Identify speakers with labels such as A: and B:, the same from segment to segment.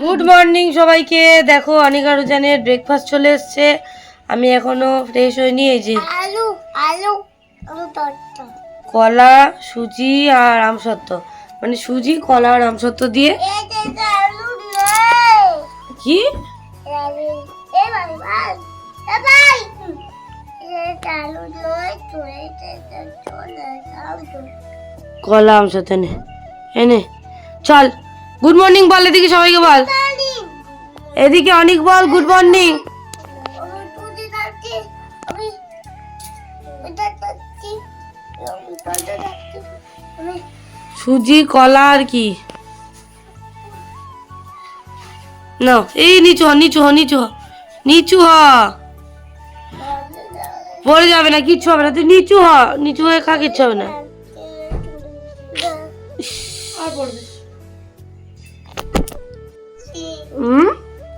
A: Good morning সবাইকে। দেখো Anika রুজানের breakfast চলে এসছে। আমি এখনও ফ্রেশ হইনি এই যে
B: আলু আলু
A: কলা সুজি আর আমসত্ত্ব মানে সুজি কলা আর আমসত্ত্ব দিয়ে। কি? কলা আমসত্ত্ব নে এনে চল। গুড মর্নিং বল, এদিকে সবাইকে বল। এদিকে অনেক বল গুড মর্নিং সুজি, কলা আর কি? না এই নিচু হ নিচু হ নিচু হ। নিচু হ। পড়ে যাবে না, কিচ্ছু হবে না। তুই নিচু হ, নিচু হয়ে খা, কিচ্ছু হবে না।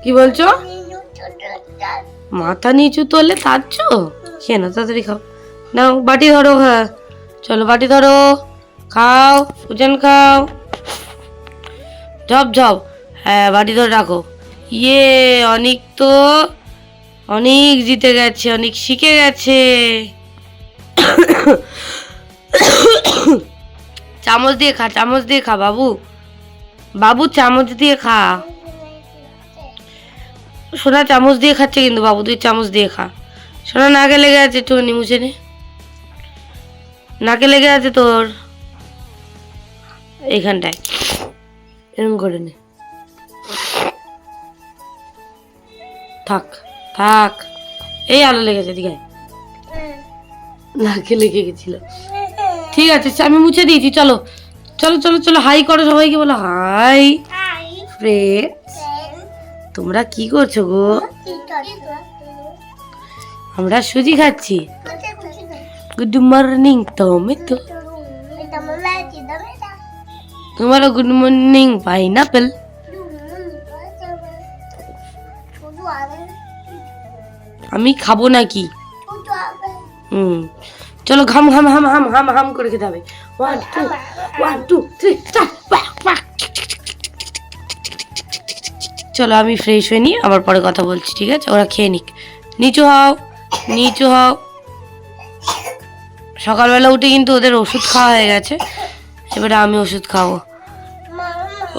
A: কি বলছো? মাথা নিচু তোলে তাচ্ছ খেয়ে না তাড়াতাড়ি খাও। নাও, বাটি ধরো হ্যাঁ। চলো, বাটি ধরো। খাও ওজন খাও। ঝপ ঝপ। হ্যাঁ বাটি ধরে রাখো। ইয়ে অনেক তো অনেক জিতে গেছে, অনেক শিখে গেছে। চামচ দিয়ে খা, চামচ দিয়ে খা, বাবু। বাবু, চামচ দিয়ে খা। সোনা চামচ দিয়ে খাচ্ছে কিন্তু বাবু তুই চামচ দিয়ে খা। সোনা নাকে লেগে আছে একটুখানি মুছে নে নাকে লেগে আছে তোর এইখানটায়। এরকম করে নে। থাক থাক। এই আলো লেগেছে দিকে নাকে লেগে গেছিল। ঠিক আছে আমি মুছে দিয়েছি চলো। চলো চলো চলো হাই করো সবাইকে বলো হাই। ফ্রেন্ডস তোমরা কি করছ গো? আমরা সুজি খাচ্ছি। গুড মর্নিং তুমি তো তোমারও গুড মর্নিং পাইনাপেল আমি খাব নাকি? হুম। চলো ঘাম ঘাম হাম হাম হাম হাম করে খেতে হবে। One two one two three চার চলো আমি ফ্রেশ হয়ে নিই আবার পরে কথা বলছি ঠিক আছে ওরা খেয়ে নিক নিচু হও নিচু হও সকালবেলা উঠে কিন্তু ওদের ওষুধ খাওয়া হয়ে গেছে এবারে আমি ওষুধ খাব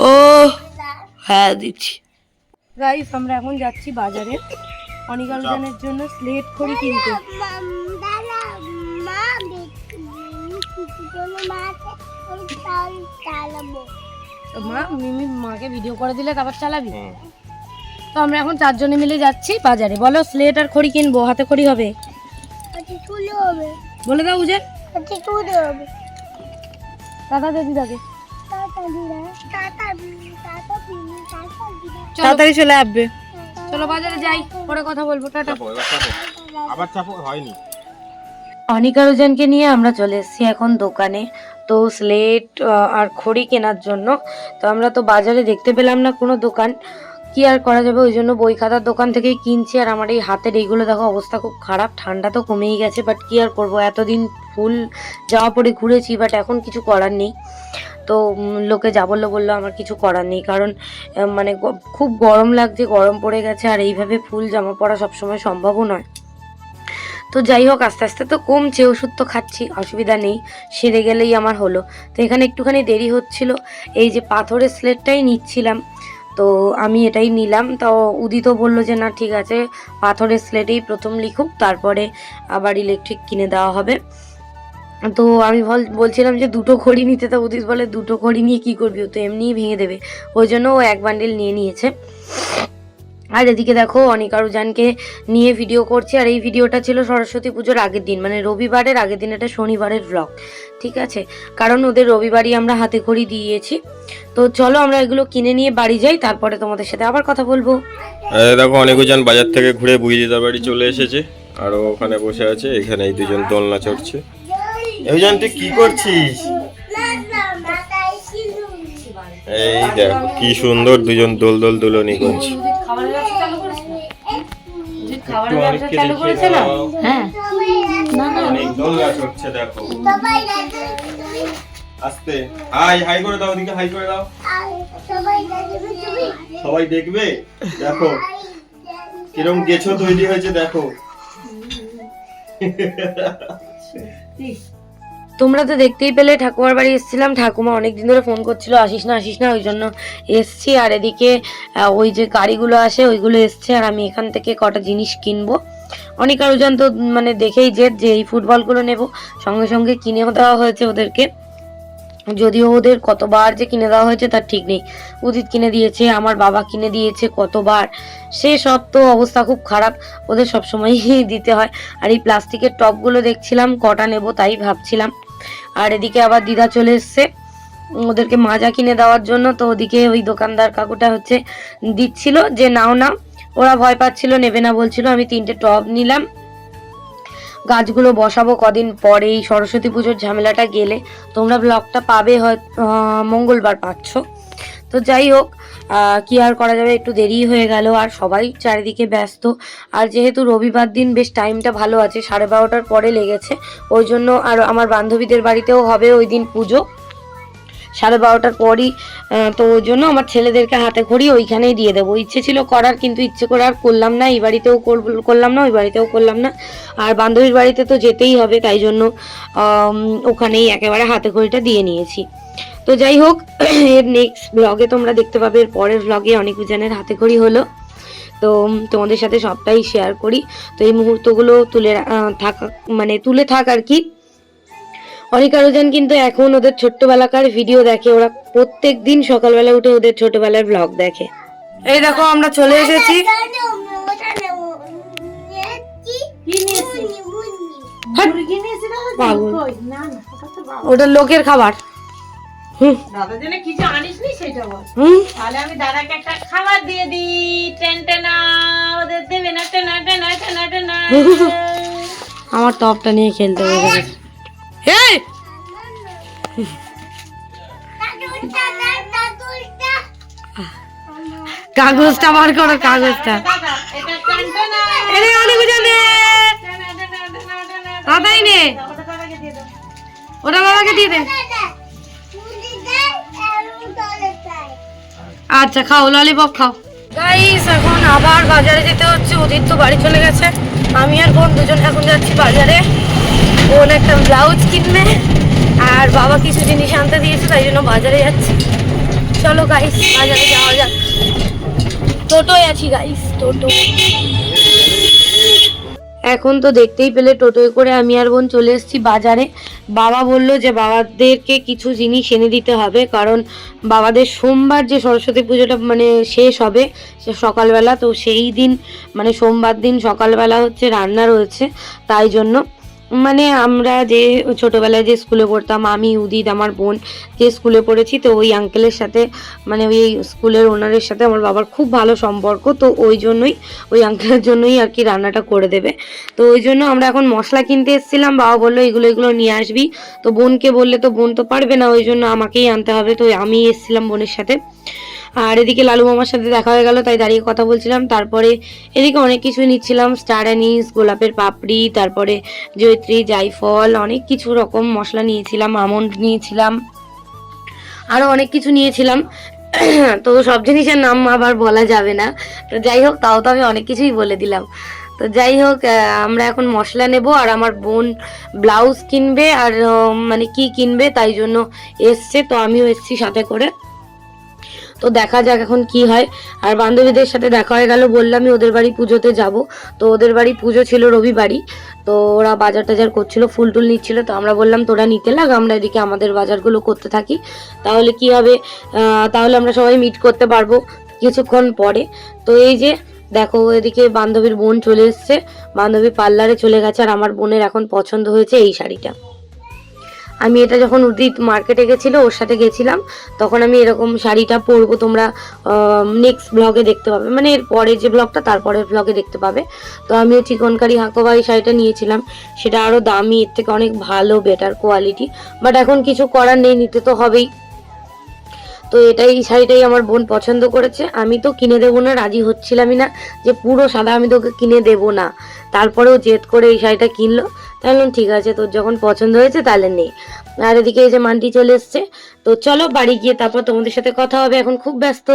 A: ও হ্যাঁ দিচ্ছি গাইস আমরা এখন যাচ্ছি বাজারে অনিকালজনের জন্য স্লেট খড়ি কিনতে তো মা মিমি মাকে ভিডিও করে দিলে তারপর চালাবি। তো আমরা এখন চারজনে মিলে যাচ্ছি বাজারে। বলো স্লেট আর খড়ি কিনবো হাতে খড়ি হবে? বলে দাও উজের টাটা দে দিদাকে। তাড়াতাড়ি চলে আসবে। চলো বাজারে যাই পরে কথা বলব। টাটা।
C: আবার চাপো হয়নি।
A: অনিকা রোজানকে নিয়ে আমরা চলে এসেছি এখন দোকানে। তো স্লেট আর খড়ি কেনার জন্য। তো আমরা তো বাজারে দেখতে পেলাম না কোনো দোকান। কি আর করা যাবে? ওই জন্য বই খাতার দোকান থেকেই কিনছি। আর আমার এই হাতের এইগুলো দেখো, অবস্থা খুব খারাপ। ঠান্ডা তো কমেই গেছে বাট কি আর করব? এতদিন ফুল যাওয়া পরে ঘুরেছি বাট এখন কিছু করার নেই। তো লোকে যা বলল বলল, আমার কিছু করার নেই। কারণ মানে খুব গরম লাগছে, গরম পড়ে গেছে। আর এইভাবে ফুল জামা পরা সবসময় সম্ভবও নয়। তো যাই হোক, আস্তে আস্তে তো কমছে, ওষুধ তো খাচ্ছি, অসুবিধা নেই, সেরে গেলেই আমার হলো। তো এখানে একটুখানি দেরি হচ্ছিল, এই যে পাথরের স্লেটটাই নিচ্ছিলাম, তো আমি এটাই নিলাম। তো উদিত বলল যে, না, ঠিক আছে, পাথরের স্লেটেই প্রথম লিখুক, তারপরে আবার ইলেকট্রিক কিনে দেওয়া হবে। তো আমি বল, বলছিলাম যে, দুটো খড়ি নিতে। তো উদিত বলে, দুটো খড়ি নিয়ে কি করবি? তো এমনিই ভেঙে দেবে। ওই জন্য ও এক বান্ডিল নিয়ে নিয়েছে। আর এদিকে দেখো অনিকা রুজানকে নিয়ে ভিডিও করছি, আর এই ভিডিওটা ছিল সরস্বতী পুজোর আগের দিন মানে রবিবারের আগের দিন এটা শনিবারের ব্লগ ঠিক আছে? কারণ ওদের রবিবারই আমরা হাতে খড়ি দিয়েছি। তো চলো আমরা এগুলো কিনে নিয়ে বাড়ি যাই, তারপরে তোমাদের সাথে আবার কথা বলব।
C: দেখো অনেকজন বাজার থেকে ঘুরে বুঝিদার বাড়ি চলে এসেছে, আর ওখানে বসে আছে এখানে এই দুজন দোলনা চড়ছে। এইজন তুই কি করছিস? এই দেখো, কি সুন্দর দুজন দোল দোল দোলনি করছে।
A: খাবারের
C: একটু
A: ব্যবসা চালু করেছে না?
C: দাও।
A: হ্যাঁ।
C: অনেক দোলনা চড়ছে দেখো। আস্তে। হাই হাই করে দাও ওদিকে হাই করে দাও। সবাই দেখবে? দেখো। কিরম গেছো তৈরি হয়েছে দেখো।
A: তোমরা তো দেখতেই পেলে, ঠাকুমার বাড়ি এসেছিলাম। ঠাকুমা অনেকদিন ধরে ফোন করছিল, আসিস না আসিস না, ওই জন্য এসছি। আর এদিকে ওই যে গাড়িগুলো আসে, ওইগুলো এসছে, আর আমি এখান থেকে কটা জিনিস কিনবো। অনেক আরোজন তো মানে দেখেই যে এই ফুটবলগুলো নেব, সঙ্গে সঙ্গে কিনেও দেওয়া হয়েছে ওদেরকে। যদিও ওদের কতবার যে কিনে দেওয়া হয়েছে, তার ঠিক নেই। উদিত কিনে দিয়েছে, আমার বাবা কিনে দিয়েছে কতবার। সে সব তো অবস্থা খুব খারাপ, ওদের সবসময়ই দিতে হয়। আর এই প্লাস্টিকের টপগুলো দেখছিলাম, কটা নেব তাই ভাবছিলাম। আর এদিকে আবার দিদা চলে এসছে। ওদেরকে মাজা কিনে দেওয়ার জন্য তো ওদিকে ওই দোকানদার কাকুটা হচ্ছে দিচ্ছিল যে, নাও নাও। ওরা ভয় পাচ্ছিল, নেবে না বলছিল। আমি তিনটে টব নিলাম। গাছগুলো বসাবো কদিন পরে এই সরস্বতী পুজোর ঝামেলাটা গেলে তোমরা ব্লগটা পাবে হয় মঙ্গলবার পাচ্ছ। তো যাই হোক কি আর করা যাবে? একটু দেরি হয়ে গেল আর সবাই চারিদিকে ব্যস্ত। আর যেহেতু রবিবার দিন বেশ টাইমটা ভালো আছে, সাড়ে বারোটার পরে লেগেছে। ওই জন্য আর আমার বান্ধবীদের বাড়িতেও হবে ওই দিন পুজো। সাড়ে বারোটার পরই তো ওই জন্য আমার ছেলেদেরকে হাতে খড়ি ওইখানেই দিয়ে দেবো। ইচ্ছে ছিল করার, কিন্তু ইচ্ছে করে আর করলাম না। এই বাড়িতেও করলাম না, ওই বাড়িতেও করলাম না। আর বান্ধবীর বাড়িতে তো যেতেই হবে, তাই জন্য ওখানেই একেবারে হাতে খড়িটা দিয়ে নিয়েছি। তো যাই হোক এর নেক্সট ব্লগে তোমরা দেখতে পাবে। এর পরের ব্লগে অনেক জনের হাতে খড়ি হলো। তো তোমাদের সাথে সবটাই শেয়ার করি। তো এই মুহূর্তগুলো তুলে থাকা মানে তুলে থাক আর কি। অনেক আরোজন কিন্তু এখন ওদের ছোট্টবেলাকার ভিডিও দেখে। ওরা প্রত্যেক দিন সকালবেলা উঠে ওদের ছোটবেলার ব্লগ দেখে। এই দেখো আমরা চলে এসেছি। পাগল। ওটা লোকের খাবার। হুম
D: জন্য কিছু আনিস নি সেটা বল তাহলে আমি দাদাকে একটা খাবার দিয়ে দিই টেন টেনা ওদের দেবে না টেনা টেনা টেনা টেনা
A: আমার টপটা নিয়ে খেলতে গেছে এই কাগজটা বার করো কাগজটা
D: দাদা টেনা টেনা
A: দাদাই নে
D: ওটা
A: বাবাকে দিয়ে দে আচ্ছা খাও ললিপপ খাও। গাইস এখন আবার বাজারে যেতে হচ্ছে অতীত তো বাড়ি চলে গেছে। আমি আর বোন দুজন এখন যাচ্ছি বাজারে। বোন একটা ব্লাউজ কিনবে, আর বাবা কিছু জিনিস আনতে দিয়েছে, তাই জন্য বাজারে যাচ্ছি। চলো গাইস বাজারে যাওয়া যাক। টোটোয় আছি গাইস টোটো। এখন তো দেখতেই পেলে টোটোয় করে আমি আর বোন চলে এসেছি বাজারে। বাবা বলল যে বাবাদেরকে কিছু জিনিস এনে দিতে হবে, কারণ বাবাদের সোমবার যে সরস্বতী পুজোটা মানে শেষ হবে সকালবেলা, তো সেই দিন মানে সোমবার দিন সকালবেলা হচ্ছে রান্না রয়েছে, তাই জন্য মানে আমরা যে ছোটবেলায় যে স্কুলে পড়তাম, আমি, উদিত, আমার বোন যে স্কুলে পড়েছি, তো ওই আঙ্কেলের সাথে মানে ওই স্কুলের ওনারের সাথে আমার বাবার খুব ভালো সম্পর্ক, তো ওই জন্যই, ওই আঙ্কেলের জন্যই আর কি রান্নাটা করে দেবে। তো ওই জন্য আমরা এখন মশলা কিনতে এসেছিলাম, বাবা বলল, এগুলো এগুলো নিয়ে আসবি। তো বোনকে বললে, তো বোন তো পারবে না, ওই জন্য আমাকেই আনতে হবে। তো আমি এসেছিলাম বোনের সাথে। আর এদিকে লালু মামার সাথে দেখা হয়ে গেল, তাই দাঁড়িয়ে কথা বলছিলাম। তারপরে এদিকে অনেক কিছু নিচ্ছিলাম, স্টার অ্যানিস, গোলাপের পাপড়ি, তারপরে জয়ত্রী, জাইফল, অনেক কিছু রকম মশলা নিয়েছিলাম, আমন্ড নিয়েছিলাম আরও অনেক কিছু নিয়েছিলাম। তো সব জিনিসের নাম আবার বলা যাবে না। তো যাই হোক, তাও তো আমি অনেক কিছুই বলে দিলাম। তো যাই হোক আমরা এখন মশলা নেব, আর আমার বোন ব্লাউজ কিনবে, আর মানে কি কিনবে তাই জন্য এসছে, তো আমিও এসছি সাথে করে। তো দেখা যাক এখন কি হয়। আর বান্ধবীদের সাথে দেখা হয়ে গেল, বললামই ওদের বাড়ি পুজোতে যাব। তো ওদের বাড়ি পুজো ছিল রবিবারই, তো ওরা বাজার টাজার করছিল, ফুল টুল নিচ্ছিল। তো আমরা বললাম, তোরা নিতে লাগ, আমরা এদিকে আমাদের বাজারগুলো করতে থাকি। তাহলে কি হবে? তাহলে আমরা সবাই মিট করতে পারব। কিছুক্ষণ পরে, তো এই যে দেখো, এদিকে বান্ধবীর বোন চলে এসছে। বান্ধবী পার্লারে চলে গেছে, আর আমার বোনের এখন পছন্দ হয়েছে এই শাড়িটা। আমি এটা যখন উদিত মার্কেটে গেছিল, ওর সাথে গেছিলাম, তখন আমি এরকম শাড়িটা পরবো, তোমরা নেক্সট ব্লগে দেখতে পাবে। মানে এর পরের যে ব্লগটা তারপরের ব্লগে দেখতে পাবে। তো আমিও চিকনকারি হাঁকোবা এই শাড়িটা নিয়েছিলাম। সেটা আরও দামি, এর থেকে অনেক ভালো বেটার কোয়ালিটি বাট এখন কিছু করার নেই, নিতে তো হবেই। তো এটাই, এই শাড়িটাই আমার বোন পছন্দ করেছে। আমি তো কিনে দেবো না, রাজি হচ্ছিলামই না যে পুরো সাদা আমি তোকে কিনে দেবো না। তারপরেও জেদ করে এই শাড়িটা কিনলো। তাহলে ঠিক আছে তোর যখন পছন্দ হয়েছে তাহলে নে। আর এদিকে এই যে মান্টি চলে এসছে তো চলো বাড়ি গিয়ে তারপর তোমাদের সাথে কথা হবে এখন খুব ব্যস্ত।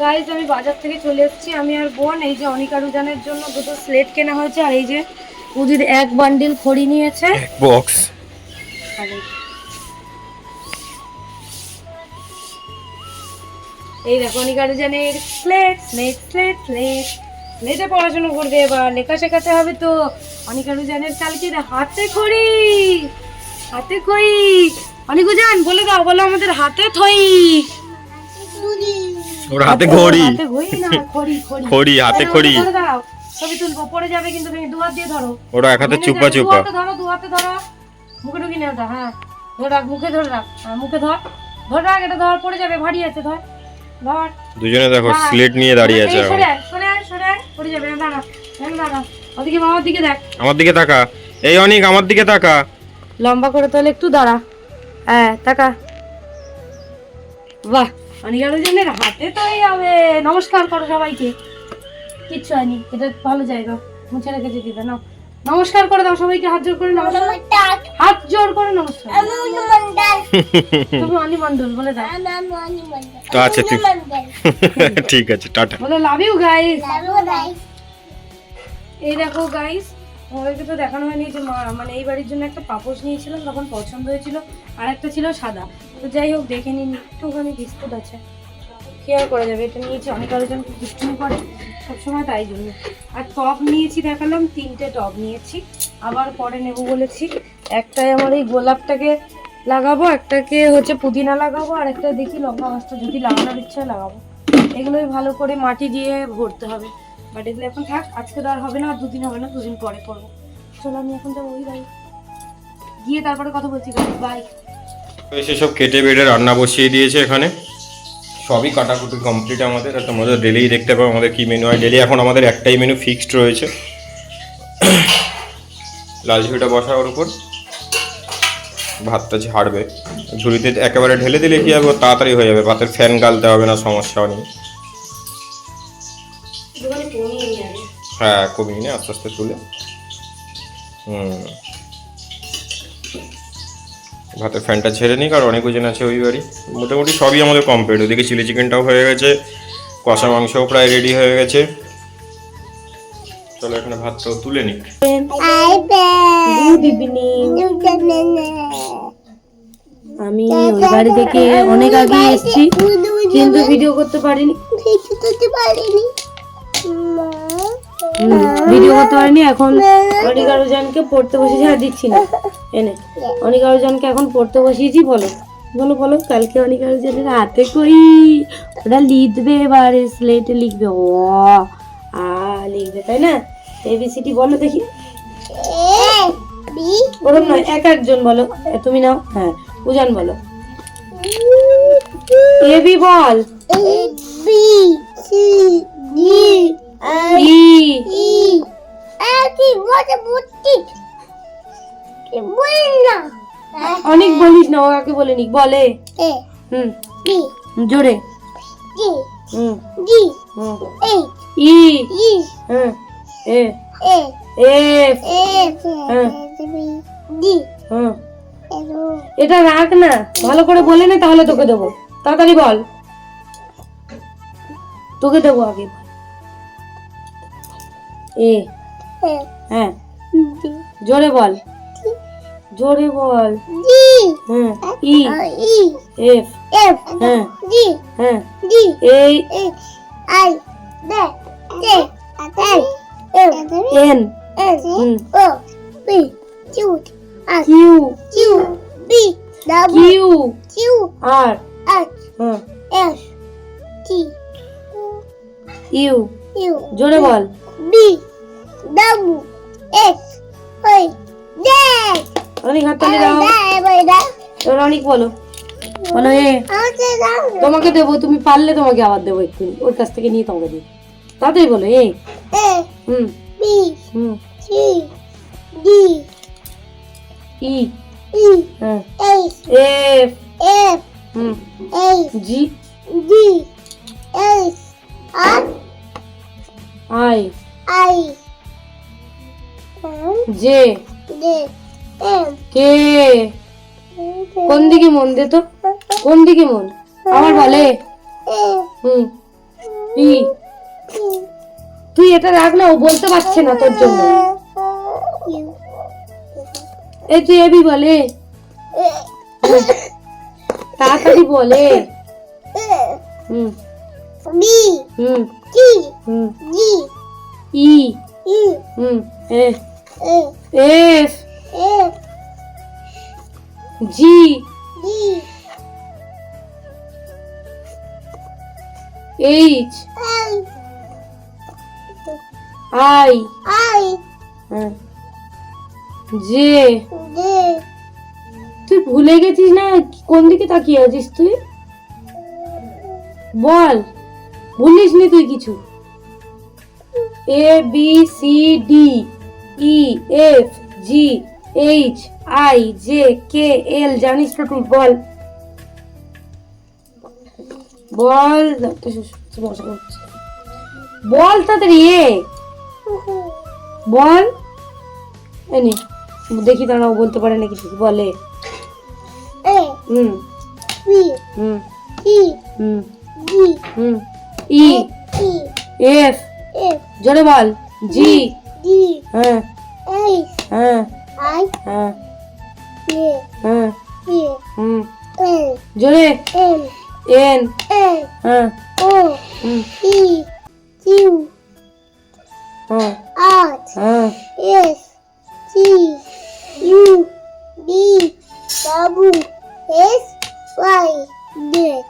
A: গাইজ আমি বাজার থেকে চলে এসেছি আমি আর বোন এই যে অনিকারুজানের জন্য দুটো স্লেট কেনা হয়েছে আর এই যে উদির এক বান্ডিল খড়ি নিয়েছে।
C: বক্স
A: এই- দেখো অনিকারুজানের স্লেট স্লেট স্লেট স্লেট স্লেটে পড়াশোনা করবে এবার লেখা শেখাতে হবে তো। অনিকারুজানের কালকে দে- হাতে খড়ি হাতে খড়ি অনিকুজান বলে দাও বলো আমাদের হাতে থই।
C: ওর
A: হাতে ঘড়ি। খড়ি
C: হাতে খড়ি।
A: ছবি তুলবো পড়ে যাবে কিন্তু তুমি দু হাত দিয়ে ধরো।
C: ওরা এক হাতে চুপা চুপা।
A: ধরো দু হাতে ধরো। মুখে ঢুকি না ওটা হ্যাঁ। ধরে রাখ মুখে ধরে রাখ। হ্যাঁ মুখে ধর। ধরে রাখ এটা ধর পড়ে যাবে ভারী আছে ধর। ধর।
C: দুজনে দেখো স্লেট নিয়ে দাঁড়িয়ে আছে
A: সরে সরে পড়ে যাবে দাঁড়া দাঁড়া। ওদিকে বাবার দিকে দেখ।
C: আমার দিকে তাকা। এই অনেক আমার দিকে তাকা।
A: লম্বা করে তাহলে একটু দাঁড়া। হ্যাঁ টাকা বাহ অনেক আরও জনের হাতে তো এই হবে। নমস্কার করো সবাইকে। কিচ্ছু হয়নি এটা ভালো জায়গা। মুছে রেখেছে দিবে না নমস্কার করে দাও সবাইকে হাত জোর করে নমস্কার হাত জোর করে নমস্কার। তুমি অনি মন্ডল বলে দাও।
C: আচ্ছা ঠিক। আছে টাটা।
A: বলো লাভ ইউ গাইস
B: লালু রাই
A: এই দেখো গাইস আমাদেরকে তো দেখানো হয়নি যে মানে এই বাড়ির জন্য একটা পাপোশ নিয়েছিলাম তখন পছন্দ হয়েছিল, আর একটা ছিল সাদা। তো যাই হোক, দেখে নিন, একটুখানি বিস্কুট আছে। কি আর করা যাবে? এটা নিয়েছি অনেক আলোচনা দুষ্টুমি করে, সবসময় তাই জন্য। আর টপ নিয়েছি, দেখালাম, তিনটে টপ নিয়েছি। আবার পরে নেব বলেছি। একটাই আমার এই গোলাপটাকে লাগাবো, একটাকে হচ্ছে পুদিনা লাগাবো, আর একটা দেখি লঙ্কা গাছটা যদি লাগানোর ইচ্ছা লাগাবো। এগুলোই ভালো করে মাটি দিয়ে ভরতে হবে। বাট এগুলো এখন থাক, আজকে আর হবে না দুদিন হবে না, দুদিন পরে করব। চলো, আমি এখন যাব, ওই বাড়ি। গিয়ে তারপরে কথা বলছি বাই
C: এসে সব কেটে বেটে রান্না বসিয়ে দিয়েছে এখানে। সবই কাটাকুটি কমপ্লিট আমাদের, আর তোমাদের ডেলি দেখতে পাবো আমাদের কী মেনু হয়। ডেলি এখন আমাদের একটাই মেনু ফিক্সড রয়েছে। লাল ঝুড়িটা বসা ওর উপর। ভাতটা ঝাড়বে। ঝুড়িতে একেবারে ঢেলে দিলে কি হবে? তাড়াতাড়ি হয়ে যাবে। ভাতের ফ্যান গালতে হবে না সমস্যাও নেই। হ্যাঁ কমিয়ে নিয়ে আস্তে আস্তে তুলে। হুম। ভাতের ফ্যানটা ছেড়ে নিক আর অনেক ওজন আছে ওই বাড়ি। মোটামুটি সবই আমাদের কমপ্লিট ওদিকে চিলি চিকেনটাও হয়ে গেছে কষা মাংসও প্রায় রেডি হয়ে গেছে। চলো এখানে ভাতটাও তুলে নিক।
A: গুড ইভিনিং আমি ওই বাড়ি থেকে অনেক আগে এসেছি কিন্তু ভিডিও করতে পারিনি।
B: কিছু করতে পারিনি। মা।
A: ভিডিও করতে পারিনি, এখন অনেক আরও জনকে পড়তে বসেছি আর দিচ্ছি না। এনে অনেক আরও জনকে এখন পড়তে বসিয়েছি, বলো। বলো বলো, কালকে অনেক আরও জনের হাতে কই ওরা লিখবে এবারে স্লেটে লিখবে। ও, আ, লিখবে, তাই না? এবিসিটি বলো দেখি। ওরম নয়, এক একজন বলো। তুমি নাও হ্যাঁ উজান বলো। A B ball.
B: A B C D
A: E
B: E এ কি বুদ্ধি কি বল না
A: অনেক বলিস না ও কাকে বলে নিক বলে।
B: এ।
A: হুম। জোরে।
B: ডি
A: হুম।
B: ডি
A: হুম।
B: এ।
A: ই।
B: ই।
A: হ্যাঁ A.
B: A.
A: F.
B: A. D
A: হুম। এটা রাখ না ভালো করে বলে নে তাহলে তোকে দেবো। তাড়াতাড়ি বল। তোকে দেবো আগে। এ। হ্যাঁ।
B: ডি
A: জোরে বল। জোরে বল। হ্যাঁ। ই।
B: ই।
A: এফ।
B: এফ।
A: হ্যাঁ।
B: ডি
A: হ্যাঁ।
B: ডি
A: এই।
B: এ। আই। দে। দে। I F.
A: N.
B: S O. B Q R
A: Q.
B: Q. B.
A: Q.
B: Q.
A: R.
B: R
A: হ্যাঁ।
B: S T.
A: ইউ।
B: ইউ।
A: জোরে বল।
B: ওই দে।
A: অনেক হাততালি দাও। এবার অনেক বলো। বলো এ তোমাকে দেবো তুমি পারলে তোমাকে আবার দেবো একটু ওর কাছ থেকে নিয়ে তোমাকে দিই। তাড়াতাড়ি বলো এ। হুম।
B: বি
A: হুম।
B: C D
A: E.
B: ই
A: হ্যাঁ। F.
B: F
A: hmm.
B: H
A: G
B: H R
A: I.
B: I. M
A: K? কোন দিকে মন দে তো? কোন দিকে মন? আমার বলে হুম। ই। তুই এটা রাখ না ও বলতে পারছে না তোর জন্য। এই তুই এবি বলে। তাড়াতাড়ি বলে। হুম।
B: বি।
A: হুম। হুম।
B: G
A: E. Hmm. A. I
B: I.
A: হ্যাঁ। জে।
B: ডে
A: তুই ভুলে গেছিস না? কোন দিকে তাকিয়ে আছিস তুই? বল। ভুলিস নি তুই কিছু? A, B, C, D. E F G H I J K L জানিস তো তুই বল। বল। বল তাড়াতাড়ি এ। বল। এনে দেখি দাঁড়াও বলতে পারে নাকি ঠিক বলে হুম। হুম। হুম। হুম। E F. জোরে বল। জি। হ্যাঁ হ্যাঁ হ্যাঁ হ্যাঁ জোরে হ্যাঁ হ্যাঁ হ্যাঁ
B: B W S Y Z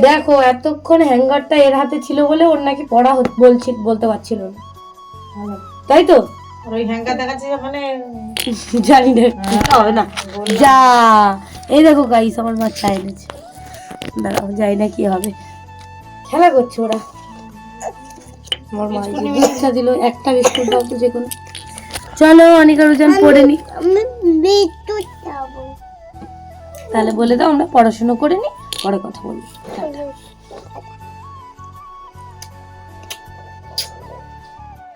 A: দেখো এতক্ষণ হ্যাঙ্গারটা এর হাতে ছিল বলে ওর নাকি পড়া বলছি বলতে পারছিল না। তাই তো?
D: ওই হ্যাঙ্গার দেখাচ্ছি ওখানে
A: জানি না। হবে না। যা। এই দেখো গাইস আমার বাচ্চা এনেছে দাঁড়াও যাই না কি হবে। খেলা করছে ওরা। আমার মা দিল একটা বিস্কুট দাও তো যে কোনো। চলো অনিকা রুজান পড়ে নি। তাহলে বলে দাও আমরা পড়াশোনা করে নি পরে কথা বলি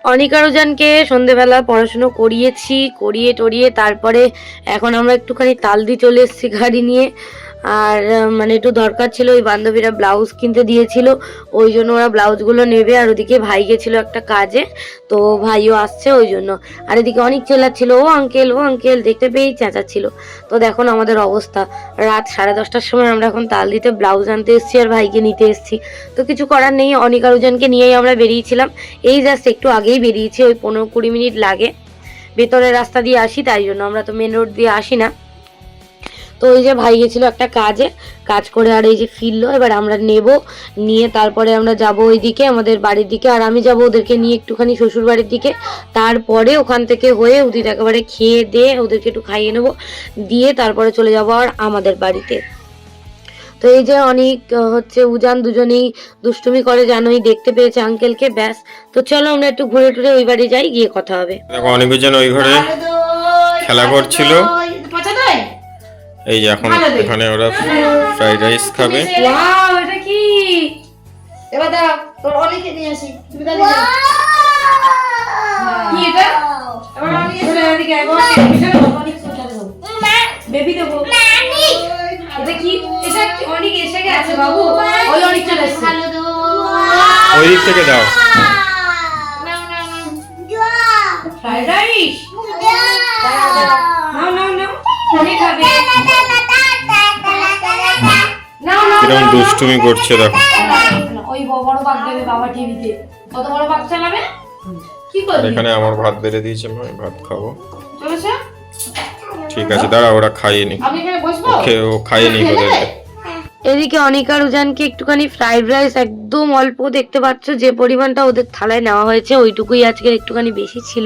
A: অনিকা রোজানকে সন্ধেবেলা পড়াশুনো করিয়েছি, করিয়ে টরিয়ে তারপরে এখন আমরা একটুখানি তাল দিয়ে চলে এসেছি গাড়ি নিয়ে। আর মানে একটু দরকার ছিল, ওই বান্ধবীরা ব্লাউজ কিনতে দিয়েছিল, ওই জন্য ওরা ব্লাউজগুলো নেবে, আর ওদিকে ভাই গেছিল একটা কাজে, তো ভাইও আসছে ওই জন্য। আর এদিকে অনেক চেল্লাচ্ছিল ও আঙ্কেল ও আঙ্কেল দেখতে পেয়েই চেঁচাচ্ছিল তো দেখুন আমাদের অবস্থা। রাত সাড়ে দশটার সময় আমরা এখন তাল দিতে ব্লাউজ আনতে এসেছি আর ভাইকে নিতে এসেছি। তো কিছু করার নেই, অনিকা রুজানকে নিয়েই আমরা বেরিয়েছিলাম। এই জাস্ট একটু আগেই বেরিয়েছি, ওই পনেরো কুড়ি মিনিট লাগে। ভেতরের রাস্তা দিয়ে আসি, তাই জন্য আমরা তো মেন রোড দিয়ে আসি না। তো ওই যে ভাই গেছিল একটা কাজে কাজ করে আর এই যে ফিরলো এবার আমরা নেব নিয়ে তারপরে আমরা যাব ওইদিকে আমাদের বাড়ির দিকে আর আমি যাব ওদেরকে নিয়ে একটুখানি শ্বশুর বাড়ির দিকে। তারপরে ওখান থেকে হয়ে ওদের একেবারে খেয়ে দিয়ে ওদেরকে একটু খাইয়ে নেব দিয়ে তারপরে চলে যাব আর আমাদের বাড়িতে। তো এই যে অনেক হচ্ছে উজান দুজনেই দুষ্টুমি করে জানোই দেখতে পেয়েছে আঙ্কেলকে ব্যাস। তো চলো আমরা একটু ঘুরে টুরে ওই বাড়ি যাই গিয়ে কথা হবে।
C: দেখো অনেক ওই ঘরে খেলা করছিল। এই যে এখন এখানে ওরা ফ্রাইড রাইস খাবে।
A: ওয়াও এটা কি?
D: এবার দাঁড়াও তোর অনেকে নিয়ে আসি। তুমি যাও।
A: কি এটা?
D: এবার আমি
A: এখানে এদিকে অনেক সুন্দর দেবো। বেবি দেবো। এটা কি? এটা কি অনেক এসে গেছে বাবু। ওই অনেক চলে এসেছে।
C: ওই দিক থেকে দাও।
A: ফ্রাইড রাইস নাও নাও নাও।
C: কীরকম দুষ্টুমি করছে দেখো।
A: ওই বড় দেবে বাবা টিভিতে। কত বড় চালাবে? কি করবি?
C: এখানে আমার ভাত বেড়ে দিয়েছে আমি ভাত খাব।
A: চলেছে?
C: ঠিক আছে দাঁড়া ওরা খাইয়ে নি
D: আমি এখানে বসবো?
C: ওকে ও খাইয়ে নি ওদেরকে।
A: এদিকে অনিকা রুজানকে একটুখানি ফ্রাইড রাইস একদম অল্প দেখতে পাচ্ছ যে পরিমাণটা ওদের থালায় নেওয়া হয়েছে ওইটুকুই আজকে একটুখানি বেশি ছিল।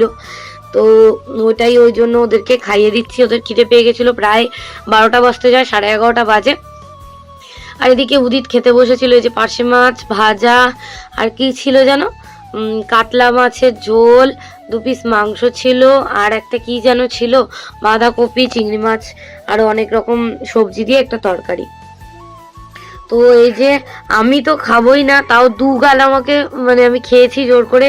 A: তো ওটাই ওই জন্য ওদেরকে খাইয়ে দিচ্ছি। ওদের খিদে পেয়ে গেছিল প্রায় বারোটা বাজতে যায়, সাড়ে এগারোটা বাজে। আর এদিকে উদিত খেতে বসেছিল যে পার্শে মাছ ভাজা, আর কি ছিল যেন কাতলা মাছের ঝোল, দু পিস মাংস ছিল, আর একটা কি যেন ছিল? বাঁধাকপি, চিংড়ি মাছ আরও অনেক রকম সবজি দিয়ে একটা তরকারি। তো এই যে আমি তো খাবোই না, তাও দু গাল আমাকে মানে আমি খেয়েছি জোর করে।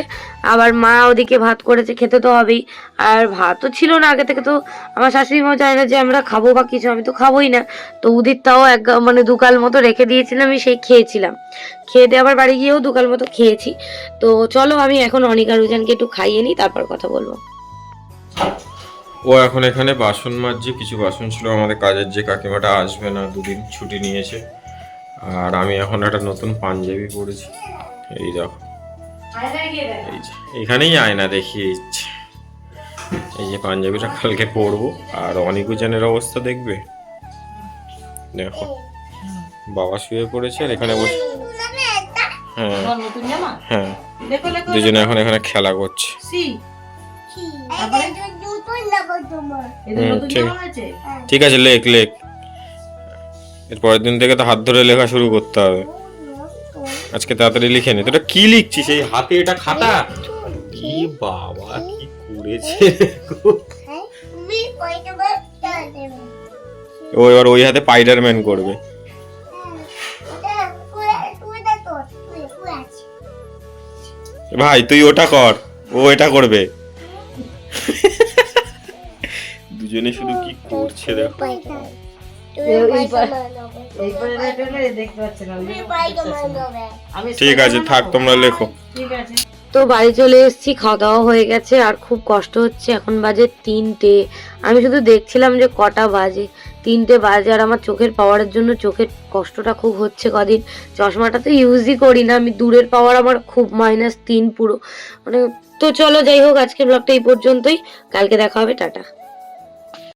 A: আবার মা ওদিকে ভাত করেছে, খেতে তো হবেই। আর ভাতও ছিল না আগে থেকে তো। আমার শাশুড়ি মা চায় না যে আমরা খাব বা কিছু, আমি তো খাবোই না। তো উদির তাও এক মানে দুকাল মতো রেখে দিয়েছিলাম, আমি সেই খেয়েছিলাম। খেয়ে দিয়ে আবার বাড়ি গিয়েও দুকাল মতো খেয়েছি। তো চলো আমি এখন অনিকা রুজানকে একটু খাইয়ে নিই, তারপর কথা বলব।
C: ও এখন এখানে বাসন মাজছে, কিছু বাসন ছিল, আমাদের কাজের যে কাকিমাটা আসবে না, দুদিন ছুটি নিয়েছে। আর আমি এখন একটা নতুন পাঞ্জাবি পরেছি। এই দেখো। এই যে এখানেই আয়না দেখিয়ে ইচ্ছে এই যে পাঞ্জাবিটা কালকে পরবো। আর অনেক অনিকুজানের অবস্থা দেখবে? দেখো। বাবা শুয়ে পড়েছে আর এখানে বসে হ্যাঁ।
D: তোমার নতুন জামা?
C: হ্যাঁ। দুজনে এখন এখানে খেলা করছে। ঠিক। ঠিক আছে লেখ লেখ। এর পরের দিন থেকে তো হাত ধরে লেখা শুরু করতে হবে। আজকে তাড়াতাড়ি লিখে নি। তোটা কি লিখছিস? এই হাতে এটা খাতা? কি বাবা, কি করেছে ও এবার ওই হাতে স্পাইডারম্যান করবে। ভাই, তুই ওটা কর। ও এটা করবে। দুজনে শুধু কি করছে দেখো। ঠিক আছে, থাক, তোমরা লেখো।
A: তো বাড়ি চলে এসেছি খাওয়া দাওয়া হয়ে গেছে, আর খুব কষ্ট হচ্ছে, এখন বাজে তিনটে। আমি শুধু দেখছিলাম যে কটা বাজে। তিনটে বাজে, আর আমার চোখের পাওয়ারের জন্য চোখের কষ্টটা খুব হচ্ছে কদিন। চশমাটা তো ইউজই করি না, আমি দূরের পাওয়ার আমার খুব মাইনাস তিন পুরো। মানে তো চলো, যাই হোক, আজকের ব্লগটা এই পর্যন্তই। কালকে দেখা হবে, টাটা।